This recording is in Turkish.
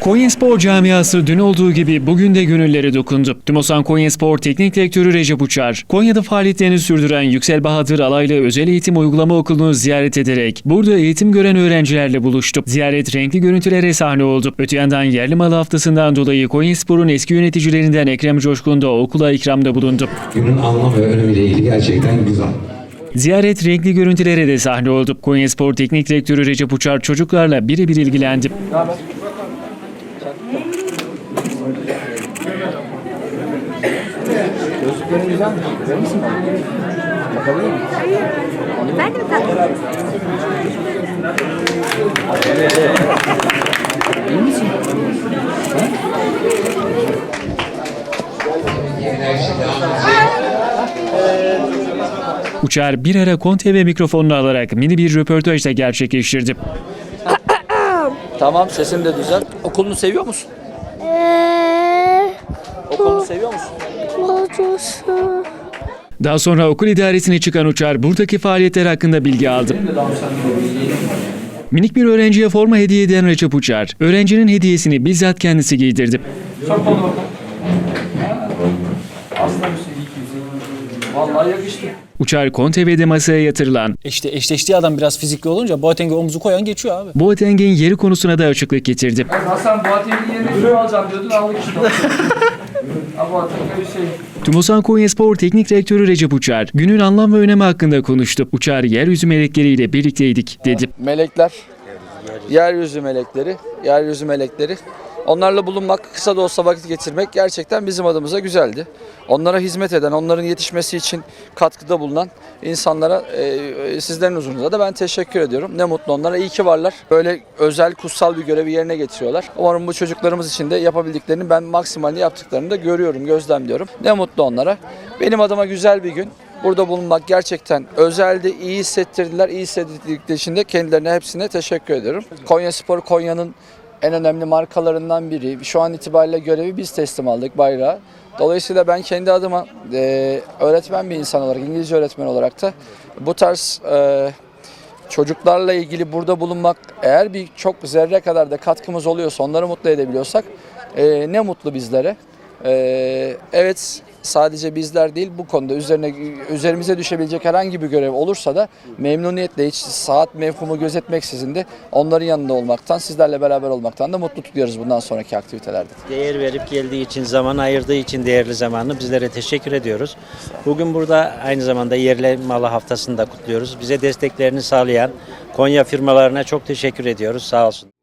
Konyaspor camiası dün olduğu gibi bugün de gönülleri dokundu. Tümosan Konyaspor Teknik Direktörü Recep Uçar, Konya'da faaliyetlerini sürdüren Yüksel Bahadır Alaylı Özel Eğitim Uygulama Okulu'nu ziyaret ederek burada eğitim gören öğrencilerle buluştu. Ziyaret renkli görüntülere sahne oldu. Öte yandan yerli malı haftasından dolayı Konyaspor'un eski yöneticilerinden Ekrem Coşkun da okula ikramda bulundu. Günün anlam ve önemiyle ilgili gerçekten güzel. Ziyaret renkli görüntülere de sahne oldu. Konyaspor Teknik Direktörü Recep Uçar çocuklarla birebir ilgilendi. Gözlüklerin güzelmiş. Verir misin bana? Bakabilir miyim? Efendim tatlım? İyi misin? Uçar bir ara Konte ve mikrofonunu alarak mini bir röportaj da gerçekleştirdi. Tamam sesin de güzel. Okulunu seviyor musun? Eee, Okulunu seviyor musun? hocası. Daha sonra okul idaresine çıkan Uçar buradaki faaliyetler hakkında bilgi aldı. Minik bir öğrenciye forma hediye eden Recep Uçar, öğrencinin hediyesini bizzat kendisi giydirdi. Vallahi yakıştı. Uçar Konte ve de masaya yatırılan, İşte eşleştiği adam biraz fizikli olunca Boateng'e omuzu koyan geçiyor abi. Boateng'in yeri konusuna da açıklık getirdi. Hasan Boateng'in yerine kimi alacağım diyordun aldık işte. Şey. Tümosan Konyaspor Teknik Direktörü Recep Uçar, günün anlam ve önemi hakkında konuştu. Uçar, yeryüzü melekleriyle birlikteydik, dedi. melekler, yeryüzü melekleri, yeryüzü melekleri. Onlarla bulunmak, kısa da olsa vakit geçirmek gerçekten bizim adımıza güzeldi. Onlara hizmet eden, onların yetişmesi için katkıda bulunan insanlara e, e, sizlerin huzurunuzda da ben teşekkür ediyorum. Ne mutlu onlara. İyi ki varlar. Böyle özel, kutsal bir görevi yerine getiriyorlar. Umarım bu çocuklarımız için de yapabildiklerini ben maksimalini yaptıklarını da görüyorum, gözlemliyorum. Ne mutlu onlara. Benim adıma güzel bir gün. Burada bulunmak gerçekten özeldi, iyi hissettirdiler. İyi hissettirdikleri için de kendilerine hepsine teşekkür ediyorum. Konya Spor Konya'nın en önemli markalarından biri. Şu an itibariyle görevi biz teslim aldık bayrağı. Dolayısıyla ben kendi adıma e, öğretmen bir insan olarak, İngilizce öğretmen olarak da bu tarz e, çocuklarla ilgili burada bulunmak eğer bir çok zerre kadar da katkımız oluyorsa, onları mutlu edebiliyorsak e, ne mutlu bizlere. E, evet sadece bizler değil bu konuda üzerine üzerimize düşebilecek herhangi bir görev olursa da memnuniyetle hiç saat mevhumu gözetmeksizin de onların yanında olmaktan, sizlerle beraber olmaktan da mutluluk duyuyoruz bundan sonraki aktivitelerde. Değer verip geldiği için, zaman ayırdığı için değerli zamanını bizlere teşekkür ediyoruz. Bugün burada aynı zamanda yerli malı haftasını da kutluyoruz. Bize desteklerini sağlayan Konya firmalarına çok teşekkür ediyoruz. Sağ olsun.